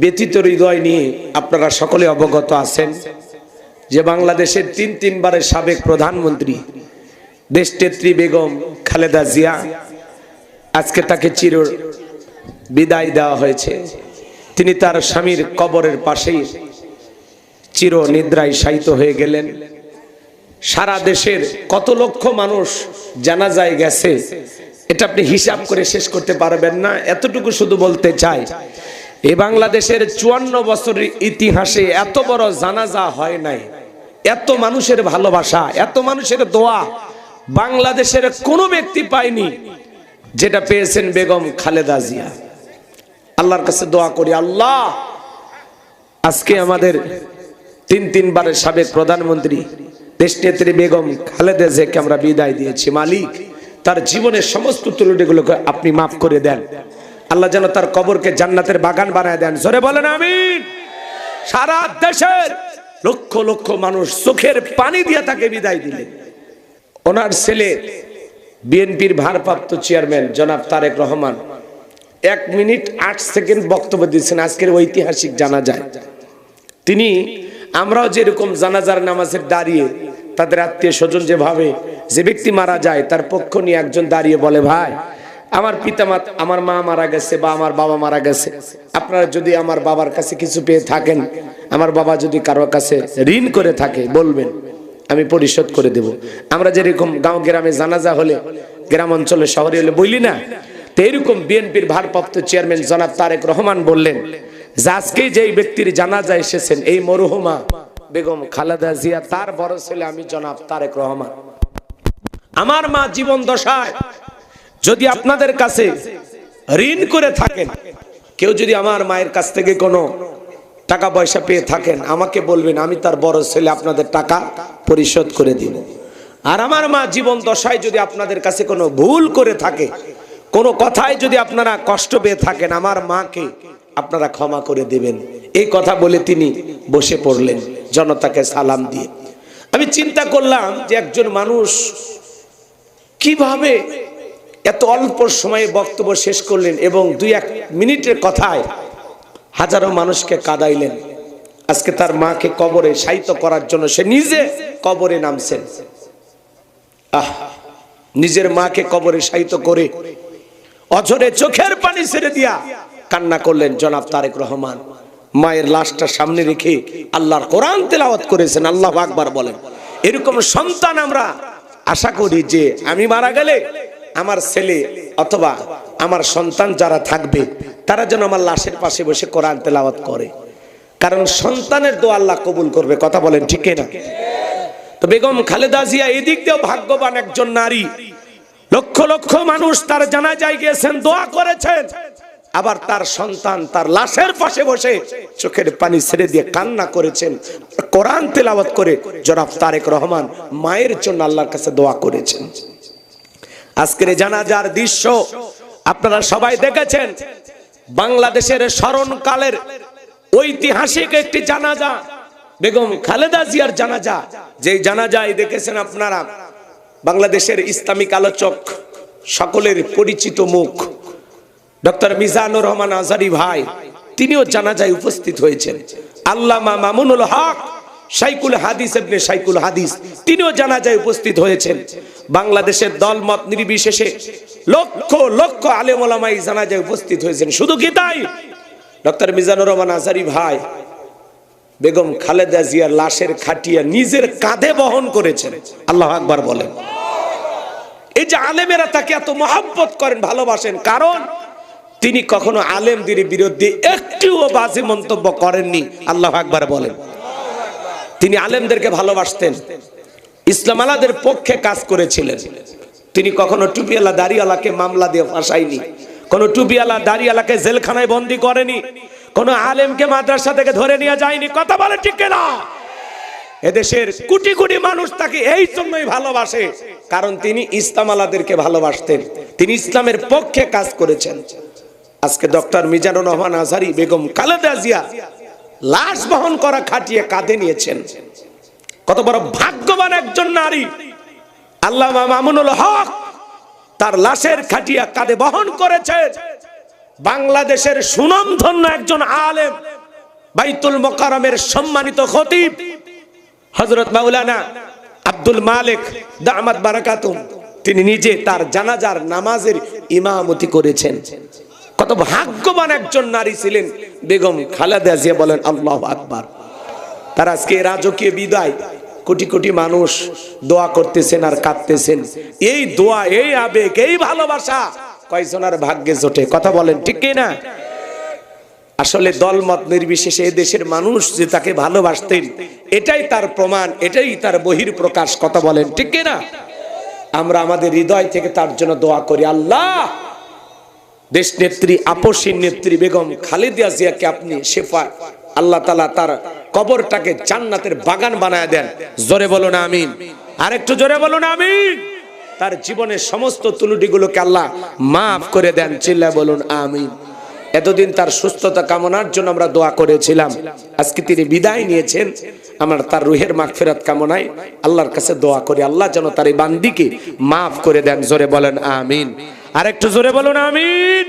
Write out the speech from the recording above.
ব্যতীত হৃদয় নিয়ে আপনারা সকলে অবগত আছেন যে বাংলাদেশের তিন তিনবারের সাবেক প্রধানমন্ত্রী দেশনেত্রী বেগম খালেদা জিয়া আজকে তাকে চির বিদায় দেওয়া হয়েছে। তিনি তার স্বামীর কবরের পাশেই চির নিদ্রায় শায়িত হয়ে গেলেন। সারা দেশের কত লক্ষ মানুষ জানা যায় গেছে, এটা আপনি হিসাব করে শেষ করতে পারবেন না। এতটুকু শুধু বলতে চাই এ বাংলাদেশের চুয়ান্ন বছরের ইতিহাসে এত বড় জানাজা হয় নাই। এত মানুষের ভালোবাসা, এত মানুষের দোয়া বাংলাদেশের কোনো ব্যক্তি পায়নি যেটা পেয়েছেন বেগম খালেদা জিয়া। আল্লাহর কাছে দোয়া করি, আল্লাহ, আজকে আমাদের তিন তিনবারের সাবেক প্রধানমন্ত্রী, দেশনেত্রী বেগম খালেদা জিয়াকে আমরা বিদায় দিয়েছি। মালিক, তার জীবনের সমস্ত ত্রুটিগুলোকে আপনি মাফ করে দেন। আল্লাহ যেন তার কবরকে জান্নাতের বাগান বানায় দেন। জোরে বলেন আমিন। সারা দেশের লক্ষ লক্ষ মানুষ চোখের পানি দিয়ে তাকে বিদায় দিলেন ওনার ছেলে, বিএনপির ভারপ্রাপ্ত চেয়ারম্যান জনাব তারেক রহমান, এক মিনিট আট সেকেন্ড বক্তব্য দিচ্ছেন আজকের ঐতিহাসিক জানা যায় তিনি, আমরাও যেরকম জানাজার নামাজের দাঁড়িয়ে তাদের আত্মীয় স্বজন যেভাবে যে ব্যক্তি মারা যায়, তার পক্ষ নিয়ে একজন দাঁড়িয়ে বলে, ভাই আমার পিতামাত আমার মা মারা গেছে বা আমার বাবা মারা গেছে। আপনারা যদি আমার বাবার কাছে কিছু পেয়ে থাকেন, আমার বাবা যদি কারও কাছে ঋণ করে থাকে, বলবেন, আমি পরিশোধ করে দেব। আমরা যেরকম গাঁও গ্রামে জানাজা হলে, গ্রাম অঞ্চলে, শহরে হলে বলি না তো এরকম বিএনপির ভারপ্রাপ্ত চেয়ারম্যান জনাব তারেক রহমান বললেন, আজকে যেই ব্যক্তির জানাজা এসেছেন, এই মরহুমা বেগম খালেদা জিয়া, তার বড় ছেলে আমি জনাব তারেক রহমান। আমার মা জীবন দশায় যদি আপনাদের কাছে ঋণ করে থাকেন, কেউ যদি আমার মায়ের কাছ থেকে কোনো টাকা পয়সা পেয়ে থাকেন, আমাকে বলবেন, আমি তার বড় ছেলে, আপনাদের টাকা পরিশোধ করে দিব। আর আমার মা জীবন দশায় যদি আপনাদের কাছে কোনো ভুল করে থাকে, কোনো কথায় যদি আপনারা কষ্ট পেয়ে থাকেন, আমার মাকে আপনারা ক্ষমা করে দেবেন। এই কথা বলে তিনি বসে পড়লেন, জনতাকে সালাম দিয়ে। আমি চিন্তা করলাম যে একজন মানুষ কীভাবে এত অল্প সময়ে বক্তব্য শেষ করলেন এবং দুই এক মিনিটের কথায় হাজারো মানুষকে কাদাইলেন। আজকে তার মাকে কবরে সাহিত্য করার জন্য সে নিজে কবরে নামছেন। আহ, নিজের মাকে কবরে সাহিত্য করে অঝরে চোখের পানি ছেড়ে দিয়া কান্না করলেন জনাব তারেক রহমান। মায়ের লাশটা সামনে রেখে আল্লাহর কোরআন তেলাওয়াত করেছেন, আল্লাহ আকবার বলেন। এরকম সন্তান আমরা আশা করি যে আমি মারা গেলে আমার ছেলে অথবা আমার সন্তান যারা থাকবে, তারা যেন আমার লাশের পাশে বসে কোরআন তেলাওয়াত করে। কারণ সন্তানের দোয়া আল্লাহ কবুল করবে, কথা বলেন ঠিক না তো বেগম খালেদা জিয়া এদিক দিয়েও ভাগ্যবান একজন নারী। লক্ষ লক্ষ মানুষ তার জানাজায় গিয়েছেন, দোয়া করেছেন। আবার তার সন্তান তার লাশের পাশে বসে চোখের পানি ছেড়ে দিয়ে কান্না করেছেন, কোরআন তেলাওয়াত করে জনাব তারেক রহমান মায়ের জন্য আল্লাহর কাছে দোয়া করেছেন। আজকের জানাজার দৃশ্য, আপনারা সবাই দেখেছেন, বাংলাদেশের স্মরণকালের ঐতিহাসিক একটি জানাজা, বেগম খালেদা জিয়ার জানাজা। যে জানাজায় দেখেছেন আপনারা, বাংলাদেশের ইসলামিক আলোচক, সকলের পরিচিত মুখ, ডক্টর মিজানুর রহমান আজারি ভাই, তিনিও জানাজায় উপস্থিত হয়েছেন। আল্লামা মামুনুল হক সাইকুল হাদিস এবনে সাইকুল হাদিস, তিনিও জানাজায় উপস্থিত হয়েছেন। বাংলাদেশের দলমত নির্বিশেষে লক্ষ লক্ষ আলেম ওলামাই জানাজায় উপস্থিত হয়েছেন। শুধু কি তাই? ডক্টর মিজানুর রহমান আজারি ভাই, বেগম খালেদা জিয়ার লাশের খাটিয়া নিজের কাঁধে বহন করেছেন। আল্লাহ আকবার বলেন। এই যে আলেমেরা তাকে এত মহাব্বত করেন, ভালোবাসেন, কারণ তিনি কখনো আলেমদের বিরুদ্ধে একটুও বাজে মন্তব্য করেননি। আল্লাহ আকবার বলেন। তিনি আলেমদেরকে ভালোবাসতেন। ইসলাম আলাদের পক্ষে কাজ করেছিলেন। তিনি কখনো টুপিওয়ালা দাড়িওয়ালাকে মামলা দিয়ে ফাঁসাইনি কোন টুপিওয়ালা দাড়িওয়ালাকে জেলখানায় বন্দি করেনি। কোন আলেমকে মাদ্রাসা থেকে ধরে নিয়ে যায়নি। কথা বলে ঠিক না এদেশের কোটি কোটি মানুষ তাকে এই জন্যই ভালোবাসে, কারণ তিনি ইসলাম আলাদেরকে ভালোবাসতেন। তিনি ইসলামের পক্ষে কাজ করেছেন। আজকে ডক্টর মিজানুর রহমান আজহারি বেগম খালেদা জিয়া লাশ বহন করা খাটিয়ে কাঁধে নিয়েছেন। কত বড় ভাগ্যবান একজন নারী। আল্লাহ মামুনুল হক তার লাশের খাটিয়া কাঁধে বহন করেছে। বাংলাদেশের সুনামধন্য একজন আলেম, বাইতুল মোকারমের সম্মানিত খতিব হজরত মাওলানা আব্দুল মালিক দামাত বারাকাতুম তিনি নিজে তার জানাজার নামাজের ইমামতি করেছেন। কত ভাগ্যবান একজন নারী ছিলেন। বেগম খালেদা জিয়া বলেন, আল্লাহ আকবার। তার আজকে রাজকীয় বিদায়। কোটি কোটি মানুষ দোয়া করতেছেন আর কাঁদতেছেন। এই দোয়া, এই আবেগ, এই ভালোবাসা কয়জনের ভাগ্যে জোটে? কথা বলেন, ঠিক না? আসলে দলমত নির্বিশেষে দেশের মানুষ যে তাকে ভালোবাসতেন, এটাই তার প্রমাণ, এটাই তার বহির প্রকাশ। কথা বলেন, ঠিক না? আমরা আমাদের হৃদয় থেকে তার জন্য দোয়া করি, আল্লাহ দেশ নেত্রী আপসীন নেত্রী বেগম খালেদিয়া জিয়াকে আপনি শেফা, আল্লাহ তালা তার কবরটাকে জান্নাতের বাগান বানায় দেন। জোরে বলুন আমিন। আর একটু জোরে বলুন আমিন। তার জীবনের সমস্ত তুলুটিগুলোকে আল্লাহ মাফ করে দেন চিল্লা বলুন আমিন। এতদিন তার সুস্থতা কামনার জন্য আমরা দোয়া করেছিলাম। আজকে তিনি বিদায় নিয়েছেন। আমরা তার রুহের মাগফিরাত কামনায় আল্লাহর কাছে দোয়া করি। আল্লাহ যেন তার এই বান্দিকে মাফ করে দেন। জোরে বলেন আমিন। আর একটু জোরে বলুন আমিন।